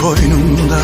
koynumda